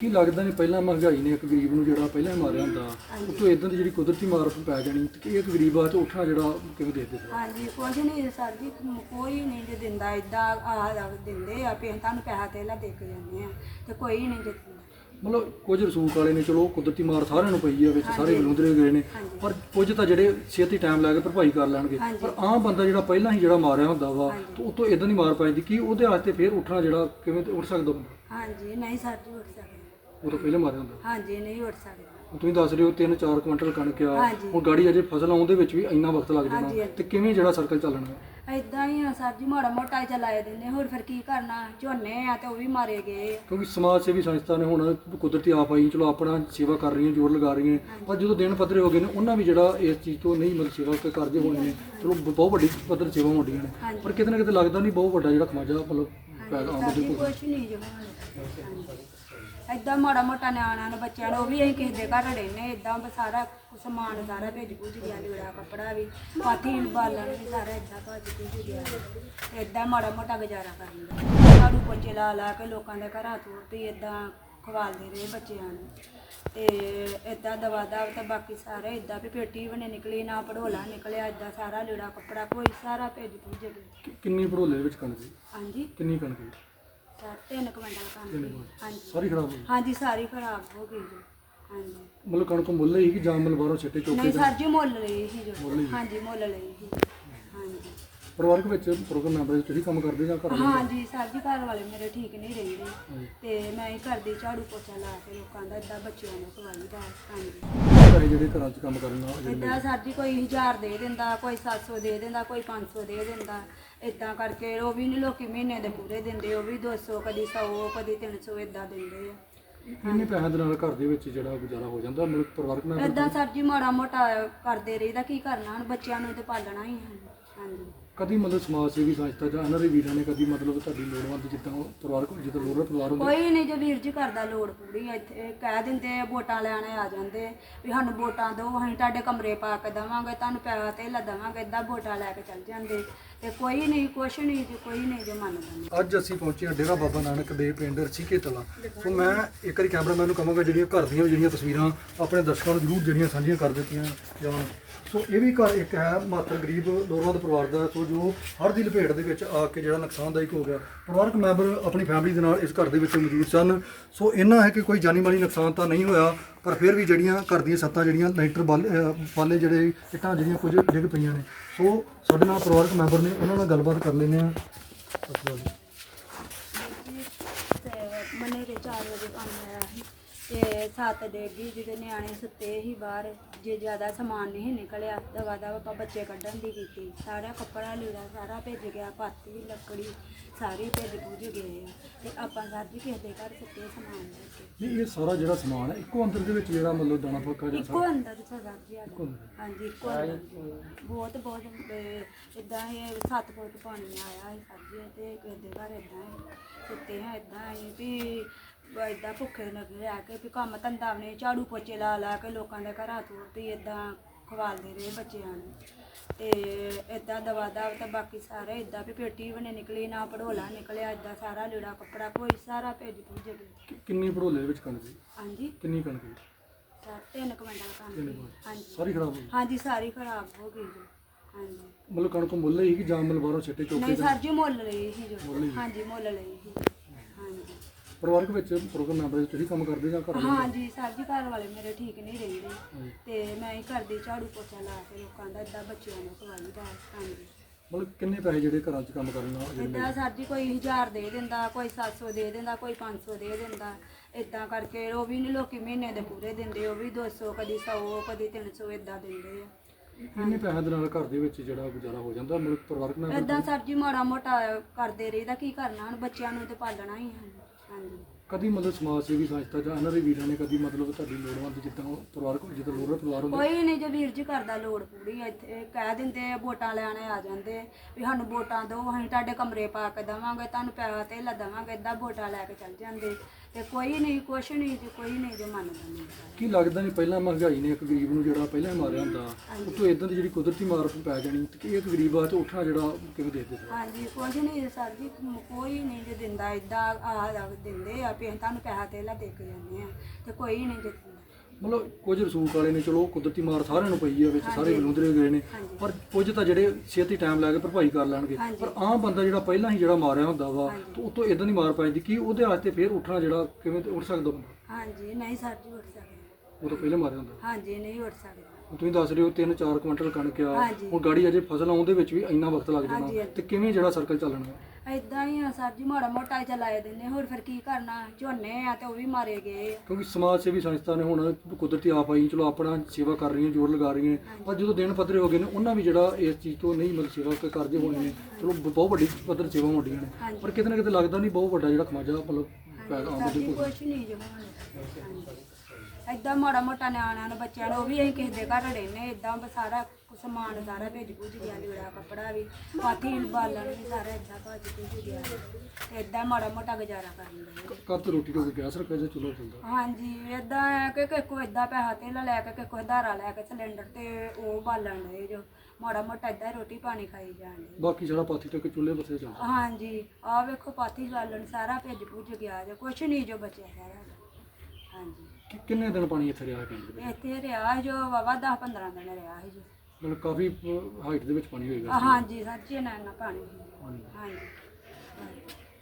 ਕੀ ਲੱਗਦਾ ਨਹੀਂ ਪਹਿਲਾਂ ਮਹਿੰਗਾਈ ਨੇ ਇੱਕ ਗਰੀਬ ਨੂੰ ਜਿਹੜਾ ਪਹਿਲਾਂ ਹੀ ਮਾਰਿਆ ਹੁੰਦਾ ਉਤੋਂ ਇਦਾਂ ਦੀ ਜਿਹੜੀ ਕੁਦਰਤੀ ਮਾਰ ਪੈ ਜਾਣੀ ਤੇ ਕਿ ਇੱਕ ਗਰੀਬ ਆ ਤੇ ਉੱਠਣਾ ਜਿਹੜਾ ਕਿਵੇਂ ਦੇ ਦਿੱਤਾ? ਹਾਂਜੀ ਕੁਝ ਨਹੀਂ ਸਰ ਜੀ ਕੋਈ ਨਹੀਂ ਜੇ ਦਿੰਦਾ ਇਦਾਂ ਆ ਦਿੰਦੇ ਆ ਪੇ ਤੁਹਾਨੂੰ ਪੈਸਾ ਤੇਲਾ ਦੇ ਕੇ ਜਾਂਦੇ ਆ ਤੇ ਕੋਈ ਨਹੀਂ ਜੇ ਮਤਲਬ ਕੁਝ ਰਸੂਖ ਵਾਲੇ ਨੇ ਚਲੋ ਕੁਦਰਤੀ ਮਾਰ ਸਾਰਿਆਂ ਨੂੰ ਪਈ ਆ ਵਿੱਚ ਸਾਰੇ ਬਲੂੰਦਰੇ ਗਏ ਨੇ ਪਰ ਕੁਝ ਤਾਂ ਜਿਹੜੇ ਛੇਤੀ ਟਾਈਮ ਲਾ ਕੇ ਭਰਪਾਈ ਕਰ ਲੈਣਗੇ। ਪਰ ਆਮ ਬੰਦਾ ਜਿਹੜਾ ਪਹਿਲਾਂ ਹੀ ਜਿਹੜਾ ਮਾਰਿਆ ਹੁੰਦਾ ਵਾ ਤੇ ਉਤੋਂ ਇਦਾਂ ਦੀ ਮਾਰ ਪੈ ਜਾਂਦੀ ਕੀ ਉਹਦੇ ਵਾਸਤੇ ਫੇਰ ਉੱਠਣਾ ਜਿਹੜਾ ਕਿਵੇਂ ਉੱਠ ਸਕਦਾ ਹਾਂਜੀ ਨਹੀਂ ਸਰ ਜੀ ਉੱਠ ਸਕਦੇ। ਉਹ ਤਾਂ ਪਹਿਲਾਂ ਮਾਰਿਆ ਹੁੰਦਾ ਹਾਂਜੀ ਨਹੀਂ ਉੱਠ ਸਕਦੇ। ਤੁਸੀਂ ਦੱਸ ਰਹੇ ਹੋ 3-4 ਕੁਇੰਟਲ ਕਣਕ ਆ। ਹਾਂਜੀ। ਹੁਣ ਗਾੜੀ ਅਜੇ ਫਸਲ ਆਉਣ ਦੇ ਵਿੱਚ ਵੀ ਇੰਨਾ ਵਕਤ ਲੱਗ ਹਾਂਜੀ, ਜਾਣਾ। ਹਾਂਜੀ। ਤੇ ਕਿਵੇਂ ਜਿਹੜਾ ਸਰਕਲ ਚੱਲਣਾ? ਇਦਾਂ ਹੀ ਆ ਸਰ ਜੀ ਮਾੜਾ ਮੋਟਾ ਹੀ ਚਲਾਏ ਦਿੰਦੇ ਹੋਰ ਫਿਰ ਕੀ ਕਰਨਾ? ਝੋਨੇ ਆ ਤੇ ਉਹ ਵੀ ਮਾਰੇ ਗਏ ਆ। ਕਿਉਂਕਿ ਸਮਾਜ ਸੇਵੀ ਸੰਸਥਾ ਨੇ ਹੁਣ ਕੁਦਰਤੀ ਆਪ ਆਈ ਚਲੋ ਆਪਣਾ ਸੇਵਾ ਕਰ ਰਹੀਆਂ ਜੋਰ ਲਗਾ ਰਹੀਆਂ। ਪਰ ਜਦੋਂ ਦਿਨ ਪੱਧਰੇ ਹੋ ਗਏ ਨੇ ਉਹਨਾਂ ਵੀ ਜਿਹੜਾ ਇਸ ਚੀਜ਼ ਤੋਂ ਨਹੀਂ ਮਤਲਬ ਸੇਵਾ ਤੇ ਕਰਦੇ ਹੋਣੇ ਨੇ ਚਲੋ ਬ- ਬਹੁਤ ਵੱਡੀ ਪੱਧਰ ਸੇਵਾ ਹੁੰਦੀਆਂ ਨੇ। ਹਾਂਜੀ। ਪਰ ਕਿਤੇ ਨਾ ਕਿਤੇ ਲੱਗਦਾ ਨਹੀਂ ਬਹੁਤ ਵੱਡਾ ਜਿਹੜਾ ਖਮਾਜਾ ਮਤਲਬ ਸਰ ਬੰਦੇ ਜੀ ਕੁਛ ਨਹੀਂ ਜੋ ਇਦਾਂ ਮਾੜਾ ਮੋਟਾ ਨਿਆਣਿਆਂ ਨੂੰ ਬੱਚਿਆਂ ਨੂੰ ਉਹ ਵੀ ਅਸੀਂ ਕਿਸੇ ਦੇ ਘਰ ਰਹਿੰਦੇ ਇਦਾਂ ਸਾਰਾ ਸਮਾਨ ਸਾਰਾ ਭੇਜ ਭੁੱਜ ਗਿਆ ਲੀੜਾ ਕੱਪੜਾ ਵੀ ਪਾਥੀ ਬਾਲਣ ਵੀ ਸਾਰਾ ਇਦਾਂ ਭੱਜ ਭੁੱਜ ਗਿਆ। ਇਦਾਂ ਮਾੜਾ ਮੋਟਾ ਗੁਜ਼ਾਰਾ ਕਰਦੇ ਝਾੜੂ ਪੋਚੇ ਲਾ ਲਾ ਕੇ ਲੋਕਾਂ ਦੇ ਘਰਾਂ ਤੋਂ ਤੇ ਇਦਾਂ ਖਵਾਲਦੇ ਰਹੇ ਬੱਚਿਆਂ ਨੂੰ। ਤੇ ਇਦਾਂ ਦਵਾ ਦਵ ਤੇ ਬਾਕੀ ਸਾਰੇ ਇਦਾਂ ਵੀ ਪੇਟੀ ਵੀ ਨਹੀਂ ਨਿਕਲੀ ਨਾ ਪੜੋਲਾ ਨਿਕਲਿਆ ਇਦਾਂ ਸਾਰਾ ਲੀੜਾ ਕੱਪੜਾ ਕੋਈ ਸਾਰਾ ਭੇਜ ਭੁੱਜ ਗਿਆ। ਕਿੰਨੀ ਭੜੋਲੇ ਦੇ ਵਿੱਚ ਕਣਕ ਸੀ? ਹਾਂਜੀ। ਕਿੰਨੀ ਕਣਕ ਸੀ? ਕੁਇੰਟਲ ਕਣਕ ਹਾਂਜੀ। ਸਾਰੀ ਖਰਾਬ ਹੋ ਗਈ? ਹਾਂਜੀ ਸਾਰੀ ਖਰਾਬ ਹੋ ਗਈ ਜੀ। ਹਾਂਜੀ। ਮਤਲਬ ਕਣਕ ਮੁੱਲ ਹੀ ਕਿ ਜਾਂ ਮਤਲਬ ਬਾਹਰੋਂ ਛੱਟੇ ਚੋਕੇ ਨਹੀਂ ਸਰ ਜੀ ਮੁੱਲ ਲਈ ਸੀ ਜੋ। ਹਾਂਜੀ ਮੁੱਲ ਲਈ ਸੀ। ਹਾਂਜੀ। ਪਰਿਵਾਰਕ ਵਿੱਚ ਪ੍ਰੋਗਰਾਮ ਮੈਂਬਰ ਤੁਸੀਂ ਕੰਮ ਕਰਦੇ ਜਾਂ ਘਰ ਹਾਂਜੀ ਸਰ ਜੀ ਘਰ ਵਾਲੇ ਮੇਰੇ ਠੀਕ ਨਹੀਂ ਰਹਿੰਦੇ। ਤੇ ਮੈਂ ਹੀ ਘਰ ਦੀ ਝਾੜੂ ਪੋਚਾ ਲਾ ਕੇ ਲੋਕਾਂ ਦਾ ਏਦਾਂ ਬੱਚਿਆਂ ਨੂੰ ਖਵਾਈਦਾ ਹਾਂਜੀ। ਪੈਸੇ ਜਿਹੜੇ ਘਰਾਂ 'ਚ ਕੰਮ ਕਰਨ ਨਾਲ ਏਦਾਂ ਸਰ ਜੀ ਕੋਈ 1000 ਦੇ ਦਿੰਦਾ ਕੋਈ 700 ਦੇ ਦਿੰਦਾ ਕੋਈ 500 ਦੇ ਦਿੰਦਾ। ਏਦਾਂ ਕਰਕੇ ਉਹ ਵੀ ਨਹੀਂ ਲੋਕੀ ਮਹੀਨੇ ਦੇ ਪੂਰੇ ਦਿੰਦੇ ਉਹ ਵੀ 200 ਕਦੀ 100 ਕਦੀ 300 ਏਦਾਂ ਦਿੰਦੇ ਆ। ਇੰਨੇ ਪੈਸਿਆਂ ਦੇ ਨਾਲ ਘਰ ਦੇ ਵਿੱਚ ਜਿਹੜਾ ਗੁਜ਼ਾਰਾ ਹੋ ਜਾਂਦਾ? ਮਤਲਬ ਪਰਿਵਾਰਕ ਮੈਂਬਰ ਏਦਾਂ ਸਰ ਜੀ ਮਾੜਾ ਮੋਟਾ ਕਰਦੇ ਰਹੀਦਾ ਕੀ ਕਰਨਾ? ਹੁਣ ਬੱਚਿਆਂ ਨੂੰ ਤੇ ਪਾਲਣਾ ਹੀ ਹੈ। ਹਾਂਜੀ। ਕਦੀ ਮਤਲਬ ਸਮਾਜ ਸੇਵੀ ਸੰਸਥਾ ਜਾਂ ਇਹਨਾਂ ਦੇ ਵੀਰਾਂ ਨੇ ਕਦੀ ਮਤਲਬ ਤੁਹਾਡੀ ਲੋੜਵੰਦ ਜਿੱਦਾਂ ਉਹ ਪਰਿਵਾਰਕ ਜਿੱਦਾਂ ਲੋੜਵੰਦ ਪਰਿਵਾਰ ਹੁੰਦੇ? ਕੋਈ ਨਹੀਂ ਜੇ ਵੀਰ ਜੀ ਕਰਦਾ ਲੋੜ ਪੂਰੀ ਇੱਥੇ ਕਹਿ ਦਿੰਦੇ ਵੋਟਾਂ ਲੈਣੇ ਆ ਜਾਂਦੇ ਵੀ ਸਾਨੂੰ ਵੋਟਾਂ ਦਿਓ ਅਸੀਂ ਤੁਹਾਡੇ ਕਮਰੇ ਪਾ ਕੇ ਦੇਵਾਂਗੇ ਤੁਹਾਨੂੰ ਪੈਸਾ ਤੇ ਦੇਵਾਂਗੇ ਏਦਾਂ ਵੋਟਾਂ ਲੈ ਕੇ ਚੱਲ ਜਾਂਦੇ ਤੇ ਕੋਈ ਨਹੀਂ ਕੁਛ ਨਹੀਂ ਜੀ ਕੋਈ ਨਹੀਂ ਜੇ ਮੰਨਦਾ ਅੱਜ ਅਸੀਂ ਪਹੁੰਚੇ ਹਾਂ ਡੇਰਾ ਬਾਬਾ ਨਾਨਕ ਦੇ ਪਿੰਡ ਰਸੀਕੇ ਤਲਾ। ਸੋ ਮੈਂ ਇੱਕ ਵਾਰੀ ਕੈਮਰਾਮੈਨ ਨੂੰ ਕਹਾਂਗਾ ਜਿਹੜੀਆਂ ਘਰ ਦੀਆਂ ਜਿਹੜੀਆਂ ਤਸਵੀਰਾਂ ਆਪਣੇ ਦਰਸ਼ਕਾਂ ਨੂੰ ਜ਼ਰੂਰ ਜਿਹੜੀਆਂ ਸਾਂਝੀਆਂ ਕਰ ਦਿੱਤੀਆਂ ਜਾਣ। ਸੋ ਇਹ ਵੀ ਘਰ ਇੱਕ ਹੈ ਮਾਤਰ ਗਰੀਬ ਲੋੜਵੰਦ ਪਰਿਵਾਰ ਦਾ। ਸੋ ਜੋ ਹੜ੍ਹ ਦੀ ਲਪੇਟ ਦੇ ਵਿੱਚ ਆ ਕੇ ਜਿਹੜਾ ਨੁਕਸਾਨਦਾਇਕ ਹੋ ਗਿਆ। ਪਰਿਵਾਰਕ ਮੈਂਬਰ ਆਪਣੀ ਫੈਮਿਲੀ ਦੇ ਨਾਲ ਇਸ ਘਰ ਦੇ ਵਿੱਚ ਮੌਜੂਦ ਸਨ। ਸੋ ਇਹਨਾਂ ਹੈ ਕਿ ਕੋਈ ਜਾਨੀ ਮਾਲੀ ਨੁਕਸਾਨ ਤਾਂ ਨਹੀਂ ਹੋਇਆ, ਪਰ ਫਿਰ ਵੀ ਜਿਹੜੀਆਂ ਘਰ ਦੀਆਂ ਸੱਤਾਂ ਜਿਹੜੀਆਂ ਲੈਂਟਰ ਬਾਲੇ ਜਿਹੜੇ ਇੱਟਾਂ ਜਿਹੜੀਆਂ ਕੁਝ ਡਿੱਗ ਪਈਆਂ ਨੇ। ਸੋ ਸਾਡੇ ਨਾਲ ਪਰਿਵਾਰਕ ਮੈਂਬਰ ਨੇ, ਉਹਨਾਂ ਨਾਲ ਗੱਲਬਾਤ ਕਰ ਲੈਂਦੇ ਆ ਮਨੇ ਦੇ 4 ਵਜੇ ਪਾਣੀ ਆਇਆ ਸੀ। ਤੇ ਸੱਤ ਡੇਗੀ ਜਿਹਦੇ ਨਿਆਣੇ ਸੁੱਤੇ ਸੀ ਬਾਹਰ। ਜੇ ਜ਼ਿਆਦਾ ਸਮਾਨ ਨਹੀਂ ਨਿਕਲਿਆ ਦਵਾ ਦਵਾ ਆਪਾਂ ਬੱਚੇ ਕੱਢਣ ਦੀ ਕੀਤੀ। ਸਾਰਾ ਕੱਪੜਾ ਲੀੜਾ ਸਾਰਾ ਭੇਜ ਗਿਆ ਪਾਤੀ ਲੱਕੜੀ ਸਾਰੀ ਭੇਜ ਭੁੱਜ ਗਏ ਆ। ਤੇ ਆਪਾਂ ਸਰ ਜੀ ਕਿਸੇ ਦੇ ਘਰ ਸੁੱਤੇ ਸਮਾਨ ਲੈ ਕੇ। ਨਹੀਂ ਇਹ ਸਾਰਾ ਜਿਹੜਾ ਸਮਾਨ ਹੈ ਇੱਕੋ ਅੰਦਰ ਦੇ ਵਿੱਚ ਜਿਹੜਾ ਮਤਲਬ ਦਾਣਾ ਫੱਕਾ ਜਾਂ ਇੱਕੋ ਅੰਦਰ ਸਰ ਜੀ ਆ। ਹਾਂਜੀ ਇੱਕੋ ਅੰਦਰ ਬਹੁਤ ਬਹੁਤ ਇਦਾਂ ਇਹ 7 ਫੁੱਟ ਪਾਣੀ ਆਇਆ ਹੈ ਸਰ ਜੀ ਤੇ ਕਿਸੇ ਦੇ ਘਰ ਇਦਾਂ ਸੁੱਤੇ ਹਾਂ ਇਦਾਂ ਹੀ ਵੀ ਇਦਾਂ ਭੁੱਖੇ ਲੱਗੇ ਰਹਿ ਕੇ ਵੀ ਕੰਮ ਧੰਦਾ ਵੀ ਨਹੀਂ ਝਾੜੂ ਪੋਚੇ ਲਾ ਲਾ ਕੇ ਲੋਕਾਂ ਦੇ ਘਰਾਂ ਤੋਂ ਵੀ ਇਦਾਂ ਖਵਾਲਦੇ ਰਹੇ ਬੱਚਿਆਂ ਨੂੰ। ਤੇ ਇਦਾਂ ਦਵਾ ਦਵ ਤੇ ਬਾਕੀ ਸਾਰੇ ਇਦਾਂ ਵੀ ਪੇਟੀ ਨਹੀਂ ਨਿਕਲੀ ਨਾ ਪੜੋਲਾ ਨਿਕਲਿਆ ਇਦਾਂ ਸਾਰਾ ਲੀੜਾ ਕੱਪੜਾ ਕੋਈ ਸਾਰਾ ਭੇਜ ਭੁੱਜ ਗਿਆ। ਕਿ- ਕਿੰਨੀ ਭੜੋਲੇ ਦੇ ਵਿੱਚ ਕਣਕ ਸੀ? ਹਾਂਜੀ। ਕਿੰਨੀ ਕਣਕ ਸੀ? ਸਰ ਤਿੰਨ ਕੁਇੰਟਲ ਕੰਮ ਕੁਇੰਟਲ। ਹਾਂਜੀ। ਸਾਰੀ ਖਰਾਬ ਹੋ ਗਈ? ਹਾਂਜੀ ਸਾਰੀ ਖਰਾਬ ਹੋ ਗਈ ਜੀ। ਹਾਂਜੀ। ਮਤਲਬ ਕਣਕ ਮੁੱਲ ਹੀ ਕਿ ਜਾਂ ਮਤਲਬ ਬਾਹਰੋਂ ਛੱਟੇ ਚੋਕੇ ਨਹੀਂ ਸਰ ਜੀ ਮੁੱਲ ਲਈ ਸੀ ਮੁੱਲ ਜੋ ਲਈ। ਹਾਂਜੀ ਮੁੱਲ ਲਈ ਸੀ। ਹਾਂਜੀ। ਪਰਿਵਾਰਕ ਵਿੱਚ ਪ੍ਰੋਗਰਾਮ ਮੈਂਬਰ ਤੁਸੀਂ ਕੰਮ ਕਰਦੇ ਜਾਂ ਘਰ ਵਾਲੇ? ਹਾਂਜੀ ਸਰ ਜੀ ਘਰ ਵਾਲੇ ਮੇਰੇ ਠੀਕ ਨਹੀਂ ਰਹਿੰਦੇ। ਤੇ ਮੈਂ ਹੀ ਘਰ ਦੀ ਝਾੜੂ ਪੋਚਾ ਲਾ ਕੇ ਲੋਕਾਂ ਦਾ ਏਦਾਂ ਬੱਚਿਆਂ ਨੂੰ ਖਵਾਈਦਾ ਹਾਂਜੀ। ਮਤਲਬ ਕਿੰਨੇ ਪੈਸੇ ਜਿਹੜੇ ਘਰਾਂ 'ਚ ਕੰਮ ਕਰਨ ਨਾਲ ਜਿਹੜੇ ਏਦਾਂ ਸਰ ਜੀ ਕੋਈ 1000 ਦੇ ਦਿੰਦਾ ਕੋਈ 700 ਦੇ ਦਿੰਦਾ ਕੋਈ 500 ਦੇ ਦਿੰਦਾ। ਏਦਾਂ ਕਰਕੇ ਉਹ ਵੀ ਨਹੀਂ ਲੋਕੀ ਮਹੀਨੇ ਦੇ ਪੂਰੇ ਦਿੰਦੇ ਉਹ ਵੀ 200 ਕਦੀ 100 ਕਦੀ 300 ਏਦਾਂ ਦਿੰਦੇ ਆ। ਇੰਨੇ ਪੈਸਿਆਂ ਦੇ ਨਾਲ ਘਰ ਦੇ ਵਿੱਚ ਜਿਹੜਾ ਗੁਜ਼ਾਰਾ ਹੋ ਜਾਂਦਾ? ਮਤਲਬ ਪਰਿਵਾਰਕ ਮੈਂਬਰ ਏਦਾਂ ਸਰ ਜੀ ਮਾੜਾ ਮੋਟਾ ਕਰਦੇ ਰਹੀਦਾ ਕੀ ਕਰਨਾ? ਹੁਣ ਬੱਚਿਆਂ ਨੂੰ ਤੇ ਪਾਲਣਾ ਹੀ ਹੈ। ਹਾਂਜੀ। ਕਦੀ ਮਤਲਬ ਸਮਾਜ ਸੇਵੀ ਸੰਸਥਾ ਜਾਂ ਇਹਨਾਂ ਦੇ ਵੀਰਾਂ ਨੇ ਕਦੀ ਮਤਲਬ ਤੁਹਾਡੀ ਲੋੜਵੰਦ ਜਿੱਦਾਂ ਉਹ ਪਰਿਵਾਰਕ ਜਿੱਦਾਂ ਲੋੜਵੰਦ ਪਰਿਵਾਰ ਹੁੰਦਾ? ਕੋਈ ਨਹੀਂ ਜੇ ਵੀਰ ਜੀ ਕਰਦਾ ਲੋੜ ਪੂਰੀ ਇੱਥੇ ਕਹਿ ਦਿੰਦੇ ਆ, ਵੋਟਾਂ ਲੈਣੇ ਆ ਜਾਂਦੇ ਵੀ ਸਾਨੂੰ ਵੋਟਾਂ ਦਿਓ ਅਸੀਂ ਤੁਹਾਡੇ ਕਮਰੇ ਪਾ ਕੇ ਦੇਵਾਂਗੇ ਤੁਹਾਨੂੰ ਪੈਸਾ ਤੇ ਦੇਵਾਂਗੇ ਏਦਾਂ ਵੋਟਾਂ ਲੈ ਕੇ ਚੱਲ ਜਾਂਦੇ। ਤੇ ਕੋਈ ਨਹੀਂ ਕੁਛ ਨਹੀਂ ਤੇ ਕੋਈ ਨਹੀਂ ਜੇ ਮੰਨਦਾ ਨਹੀਂ। ਕੀ ਲੱਗਦਾ ਨਹੀਂ ਪਹਿਲਾਂ ਮਹਿੰਗਾਈ ਨੇ ਇੱਕ ਗਰੀਬ ਨੂੰ ਜਿਹੜਾ ਪਹਿਲਾਂ ਹੀ ਮਾਰਿਆ ਹੁੰਦਾ ਉਤੋਂ ਇਦਾਂ ਦੀ ਜਿਹੜੀ ਕੁਦਰਤੀ ਮਾਰ ਪੈ ਜਾਣੀ ਤੇ ਇੱਕ ਗਰੀਬ ਆ ਤੇ ਉੱਠਣਾ ਜਿਹੜਾ ਕਿਵੇਂ ਦੇਖਦੇ ਹੋ ਹਾਂਜੀ ਕੁਛ ਨਹੀਂ ਸਰ ਜੀ ਕੋਈ ਨਹੀਂ ਜੇ ਦਿੰਦਾ ਇਦਾਂ ਆ ਦਿੰਦੇ ਆ ਅਸੀਂ ਤੁਹਾਨੂੰ ਪੈਸਾ ਤੇਲਾ ਦੇ ਕੇ ਜਾਂਦੇ ਆ ਤੇ ਕੋਈ ਨਹੀਂ ਜੇ ਦਿੰਦਾ। ਮਤਲਬ ਕੁਝ ਰਸੂਖ ਵਾਲੇ ਨੇ ਚਲੋ ਕੁਦਰਤੀ ਮਾਰ ਸਾਰਿਆਂ ਨੂੰ ਪਈ ਆ ਵਿੱਚ ਸਾਰੇ ਬਲੂੰਦਰੇ ਗਏ ਨੇ। ਪਰ ਕੁਝ ਤਾਂ ਜਿਹੜੇ ਛੇਤੀ ਟਾਈਮ ਲੈ ਕੇ ਭਰਪਾਈ ਕਰ ਲੈਣਗੇ। ਪਰ ਆਮ ਬੰਦਾ ਜਿਹੜਾ ਪਹਿਲਾਂ ਹੀ ਜਿਹੜਾ ਮਾਰਿਆ ਹੁੰਦਾ ਵਾ ਤੇ ਉਤੋਂ ਇਦਾਂ ਦੀ ਮਾਰ ਪੈ ਜਾਂਦੀ ਕੀ ਉਹਦੇ ਵਾਸਤੇ ਫੇਰ ਉੱਠਣਾ ਜਿਹੜਾ ਕਿਵੇਂ ਉੱਠ ਸਕਦਾ ਬੰਦਾ ਹਾਂਜੀ ਨਹੀਂ ਸਰ ਜੀ ਉੱਠ ਸਕਦੇ ਉਹ ਤਾਂ ਪਹਿਲਾਂ ਮਾਰਿਆ ਹੁੰਦਾ ਹਾਂਜੀ ਨਹੀਂ ਉੱਠ ਸਕਦੇ ਤੁਸੀਂ ਦੱਸ ਰਹੇ ਹੋ 3-4 ਕੁਇੰਟਲ ਕਣਕ ਆ। ਹੁਣ ਗਾੜੀ ਅਜੇ ਫਸਲ ਆਉਣ ਦੇ ਵਿੱਚ ਵੀ ਇੰਨਾ ਵਕਤ ਲੱਗ ਜਾਣਾ। ਤੇ ਕਿਵੇਂ ਜਿਹੜਾ ਸਰਕਲ ਚੱਲਣਾ ਇਦਾਂ ਹੀ ਆ ਸਰ ਜੀ ਮਾੜਾ ਮੋਟਾ ਚਲਾਏ ਦਿੰਦੇ ਹੋਰ ਫਿਰ ਕੀ ਕਰਨਾ ਝੋਨੇ ਆ ਤੇ ਉਹ ਵੀ ਮਾਰੇ ਗਏ ਆ। ਕਿਉਂਕਿ ਸਮਾਜ ਸੇਵੀ ਸੰਸਥਾ ਨੇ ਹੁਣ ਕੁਦਰਤੀ ਆਪ ਆਈ ਚਲੋ ਆਪਣਾ ਸੇਵਾ ਕਰ ਰਹੀਆਂ ਜੋਰ ਲਗਾ ਰਹੀਆਂ। ਪਰ ਜਦੋਂ ਦਿਨ ਪੱਧਰੇ ਹੋ ਗਏ ਨੇ ਉਹਨਾਂ ਵੀ ਜਿਹੜਾ ਇਸ ਚੀਜ਼ ਤੋਂ ਨਹੀਂ ਮਤਲਬ ਸੇਵਾ ਕ- ਕਰਦੇ ਹੋਣੇ ਨੇ ਚਲੋ ਬ- ਬਹੁਤ ਵੱਡੀ ਪੱਧਰ ਸੇਵਾ ਹੁੰਦੀਆਂ ਨੇ। ਹਾਂਜੀ। ਪਰ ਕਿਤੇ ਨਾ ਕਿਤੇ ਲੱਗਦਾ ਨਹੀਂ ਬਹੁਤ ਵੱਡਾ ਜਿਹੜਾ ਖਮਾਜਾ ਮਤਲਬ ਪੈਦਾ ਆਉਂਦਾ ਸਾਡੀ ਦੇ ਕੋਲ ਕੁਛ ਨਹੀਂ ਜੋ ਇਦਾਂ ਮਾੜਾ ਮੋਟਾ ਨਿਆਣਿਆਂ ਨੂੰ ਬੱਚਿਆਂ ਨੂੰ ਉਹ ਵੀ ਅਸੀਂ ਕਿਸੇ ਦੇ ਘਰ ਰਹਿੰਦੇ ਇਦਾਂ ਸਾਰਾ ਸਮਾਨ ਸਾਰਾ ਭੇਜ ਭੁੱਜ ਗਿਆ ਲੀੜਾ ਕੱਪੜਾ ਵੀ ਪਾਥੀ ਬਾਲਣ ਵੀ ਸਾਰਾ ਇਦਾਂ ਭੱਜ ਭੁੱਜ ਗਿਆ। ਤੇ ਇਦਾਂ ਮਾੜਾ ਮੋਟਾ ਗੁਜ਼ਾਰਾ ਕਰਨ ਦੇ ਕੱਤ ਰੋਟੀ ਤੋਂ ਗੈਸ ਰੱਖਿਆ ਜੇ ਚਲੋ ਚੱਲਦਾ ਹਾਂਜੀ ਇਦਾਂ ਹੈ ਕਿ ਕਿਸੇ ਕੋ ਇਦਾਂ ਪੈਸਾ ਤੇਲਾ ਲੈ ਕੇ ਕਿਸੇ ਕੋ ਧਾਰਾ ਲੈ ਕੇ ਸਿਲੰਡਰ ਤੇ ਉਹ ਬਾਲਣ ਦੇ ਜੋ ਮਾੜਾ ਮੋਟਾ ਇਦਾਂ ਰੋਟੀ ਪਾਣੀ ਖਾਈ ਡਏ। ਬਾਕੀ ਜਿਹੜਾ ਪਾਥੀ ਤੱਕ ਚੁੱਲ੍ਹੇ ਬਸੇ ਚੱਲਦਾ ਹਾਂਜੀ ਆ ਵੇਖੋ ਪਾਥੀ ਬਾਲਣ ਸਾਰਾ ਭੇਜ ਭੁੱਜ ਗਿਆ ਜੋ ਕੁਛ ਨਹੀਂ ਜੋ ਬਚਿਆ ਹੈਗਾ। ਹਾਂਜੀ। ਕਿ- ਕਿੰਨੇ ਦਿਨ ਪਾਣੀ ਇੱਥੇ ਰਿਹਾ ਪਿੰਡ ਦੇ ਵਿੱਚ? ਇੱਥੇ ਰਿਹਾ ਜੋ ਵਾਵਾ 10 15 ਦਿਨ ਰਿਹਾ ਸੀ ਜੋ। ਮਤਲਬ ਕਾਫੀ ਹਾਈਟ ਦੇ ਵਿੱਚ ਪਾਣੀ ਹੋਏਗਾ। ਹਾਂਜੀ ਸੱਚੀ ਨਾ ਨਾ ਪਾਣੀ। ਹਾਂਜੀ। ਹਾਂਜੀ।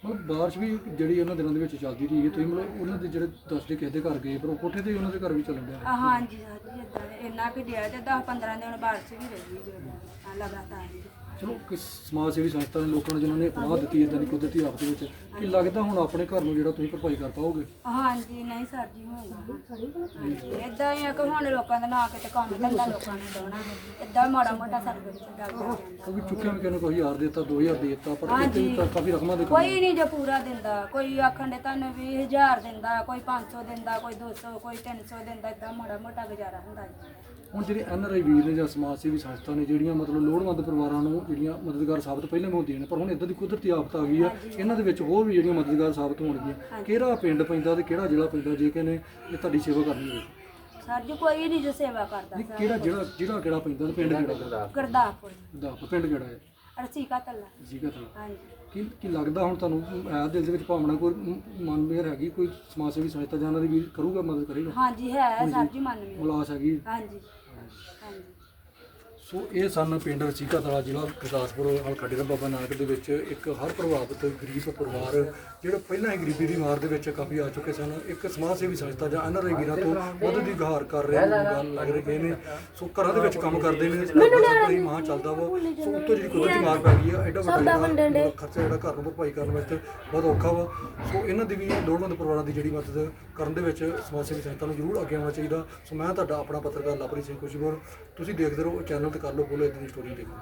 ਮਤਲਬ ਬਾਰਿਸ਼ ਵੀ ਜਿਹੜੀ ਉਹਨਾਂ ਦਿਨਾਂ ਦੇ ਵਿੱਚ ਚੱਲਦੀ ਰਹੀ ਹੈ ਤੁਸੀਂ ਮਤਲਬ ਉਹਨਾਂ ਦੇ ਜਿਹੜੇ ਦੱਸਦੇ ਕਿਸੇ ਦੇ ਘਰ ਗਏ ਪਰ ਉਹ ਕੋਠੇ ਤੇ ਹੀ ਉਹਨਾਂ ਦੇ ਘਰ ਵੀ ਚੱਲਣ ਡਿਆ ਆ, ਹਾਂਜੀ ਸੱਚੀ ਇਦਾਂ ਇੰਨਾ ਕਿ ਡਿਆ ਤੇ 10 15 ਦਿਨ ਬਾਰਿਸ਼ ਵੀ ਰਹੀ ਜੋ ਆ, ਲਗਾਤਾਰ। ਹੀ। ਚਲੋ ਕਿਸ ਸਮਾਜ ਸੇਵੀ ਸੰਸਥਾ ਨੇ ਲੋਕਾਂ ਨੂੰ ਜਿਨ੍ਹਾਂ ਨੇ ਪਨਾਹ ਦਿੱਤੀ ਇਦਾਂ ਦੀ ਕੁਦਰਤੀ ਆਫਤ ਦੇ ਵਿੱਚ ਕੀ ਲੱਗਦਾ ਹੁਣ ਆਪਣੇ ਘਰ ਨੂੰ ਜਿਹੜਾ ਤੁਸੀਂ ਭਰਪਾਈ ਕਰ ਪਾਓਗੇ? ਹਾਂਜੀ ਨਹੀਂ ਸਰ ਜੀ ਹੋਊਗਾ ਇਦਾਂ ਹੀ ਆ ਕਿ ਹੁਣ ਲੋਕਾਂ ਦਾ ਨਾਂ ਕਿਤੇ ਕੰਮ ਧੰਦਾ ਲੋਕਾਂ ਨੇ ਦੋਣਾ ਇਦਾਂ ਮਾੜਾ ਮੋਟਾ ਜਾਂਦਾ ਕਿਉਂਕਿ ਚੁੱਕਿਆ ਵੀ ਕਿਹਨੂੰ ਕੋਈ ਹਜ਼ਾਰ ਦਿੱਤਾ 2000 ਦੇ ਦਿੱਤਾ ਪਰ ਹਾਂਜੀ। ਇੱਥੇ ਤਾਂ ਕਾਫੀ ਰਕਮਾਂ ਦੇ ਕੰਮ ਕੋਈ ਨਹੀਂ ਜੋ ਪੂਰਾ ਦਿੰਦਾ ਕੋਈ ਆਖਣ ਦੇ ਤੁਹਾਨੂੰ 20000 ਦਿੰਦਾ ਕੋਈ 500 ਦਿੰਦਾ ਕੋਈ 200 ਕੋਈ 300 ਦਿੰਦਾ ਇਦਾਂ ਮਾੜਾ ਮੋਟਾ ਗੁਜ਼ਾਰਾ ਹੁੰਦਾ ਜੀ। ਹੁਣ ਜਿਹੜੇ ਐਨ ਆਰ ਆਈ ਵੀਰ ਨੇ ਜਾਂ ਸਮਾਜ ਸੇਵੀ ਸੰਸਥਾ ਨੇ ਜਿਹੜੀਆਂ ਮਤਲਬ ਲੋੜਵੰਦ ਪਰਿਵਾਰਾਂ ਨੂੰ ਜਿਹੜੀਆਂ ਮਦਦਗਾਰ ਸਾਬਤ ਪਹਿਲਾਂ ਵੀ ਹੁੰਦੀਆਂ ਨੇ ਪਰ ਹੁਣ ਇਦਾਂ ਦੀ ਕੁਦਰਤੀ ਆਫਤ ਆ ਗਈ ਆ ਇਹਨਾਂ ਦੇ ਵਿੱਚ ਹੋਰ ਵੀ ਜਿਹੜੀਆਂ ਮਦਦਗਾਰ ਸਾਬਤ ਹੋਣਗੀਆਂ ਕਿਹੜਾ ਪਿੰਡ ਪੈਂਦਾ ਤੇ ਕਿਹੜਾ ਜ਼ਿਲ੍ਹਾ ਪੈਂਦਾ ਜੇ ਕਿ ਨੇ ਇਹ ਤੁਹਾਡੀ ਸੇਵਾ ਕਰਨੀ ਹੋਵੇ? ਸਰ ਜੀ ਕੋਈ ਨਹੀਂ ਜੋ ਸੇਵਾ ਕਰਦਾ ਨਹੀਂ ਕਿਹੜਾ ਜਿਹੜਾ ਜਿਹੜਾ ਕਿਹੜਾ ਪੈਂਦਾ ਤੇ ਪਿੰਡ ਕਿਹੜਾ? ਗੁਰਦਾਸਪੁਰ। ਦਾ ਪਿੰਡ ਕਿਹੜਾ ਹੈ? ਰਸੀਕਾ ਤੱਲਾ। ਜੀਗਾ ਤਾਂ ਹਾਂਜੀ। ਕੀ ਕੀ ਲੱਗਦਾ ਹੁਣ ਤੁਹਾਨੂੰ ਦਿਲ ਦੇ ਵਿੱਚ ਭਾਵਨਾ ਕੋਈ ਮ- ਮਨ ਮੇਰ ਹੈਗੀ ਕੋਈ ਸਮਾਜ ਸੇਵੀ ਸੰਸਥਾ ਜਾਂ ਉਹਨਾਂ ਦੀ ਵੀ ਕਰੂਗਾ ਮਦਦ ਕਰੇਗਾ? ਹਾਂਜੀ ਹੈ ਸਰ ਜੀ ਮੰਨ ਮੇ ਮੁਲਾਸ ਹੈਗੀ। ਹਾਂਜੀ। ਹਾਂਜੀ। ਸੋ ਇਹ ਸਨ ਪਿੰਡ ਰਚੀਕਾ ਤਲਾ ਜ਼ਿਲ੍ਹਾ ਗੁਰਦਾਸਪੁਰ, ਹਲਕਾ ਡੇਰਾ ਬਾਬਾ ਨਾਨਕ ਦੇ ਵਿੱਚ ਇੱਕ ਹਰ ਪ੍ਰਭਾਵਿਤ ਗਰੀਬ ਪਰਿਵਾਰ, ਜਿਹੜਾ ਪਹਿਲਾਂ ਹੀ ਗਰੀਬੀ ਦੀ ਮਾਰ ਦੇ ਵਿੱਚ ਕਾਫੀ ਆ ਚੁੱਕੇ ਸਨ। ਇੱਕ ਸਮਾਜ ਸੇਵੀ ਸੰਸਥਾ ਜਾਂ ਐਨਆਰਆਈ ਵੀਰਾਂ ਤੋਂ ਮਦਦ ਦੀ ਗੁਹਾਰ ਕਰ ਰਹੇ ਨੇ, ਗੱਲ ਲੱਗ ਰਹੇ ਨੇ। ਸੋ ਘਰਾਂ ਦੇ ਵਿੱਚ ਕੰਮ ਕਰਦੇ ਨੇ ਆਪਣੀ ਮਾਂ ਚੱਲਦਾ ਵਾ। ਸੋ ਉੱਤੋਂ ਜਿਹੜੀ ਕੁਦਰਤੀ ਮਾਰ ਪੈ ਗਈ ਆ, ਐਡਾ ਵੱਡਾ ਖਰਚਾ ਜਿਹੜਾ ਘਰ ਨੂੰ ਭਰਪਾਈ ਕਰਨ ਵਾਸਤੇ ਬਹੁਤ ਔਖਾ ਵਾ। ਸੋ ਇਹਨਾਂ ਦੀ ਵੀ ਲੋੜਵੰਦ ਪਰਿਵਾਰਾਂ ਦੀ ਜਿਹੜੀ ਮਦਦ ਕਰਨ ਦੇ ਵਿੱਚ ਸਮਾਜ ਸੇਵੀ ਸੰਸਥਾ ਨੂੰ ਜ਼ਰੂਰ ਅੱਗੇ ਆਉਣਾ ਚਾਹੀਦਾ। ਸੋ ਮੈਂ ਤੁਹਾਡਾ ਆਪਣਾ ਪੱਤਰਕਾਰ ਲਵਪ੍ਰੀਤ ਸਿੰਘ ਖੁਸ਼ਬੂਰ ਤੁਸੀਂ ਦੇਖਦੇ ਰਹੋ, ਚੈਨਲ ਤੇ ਕਰ ਲਓ ਬੋਲੋ ਇਦਾਂ ਦੀ ਸਟੋਰੀ ਦੇਖੋ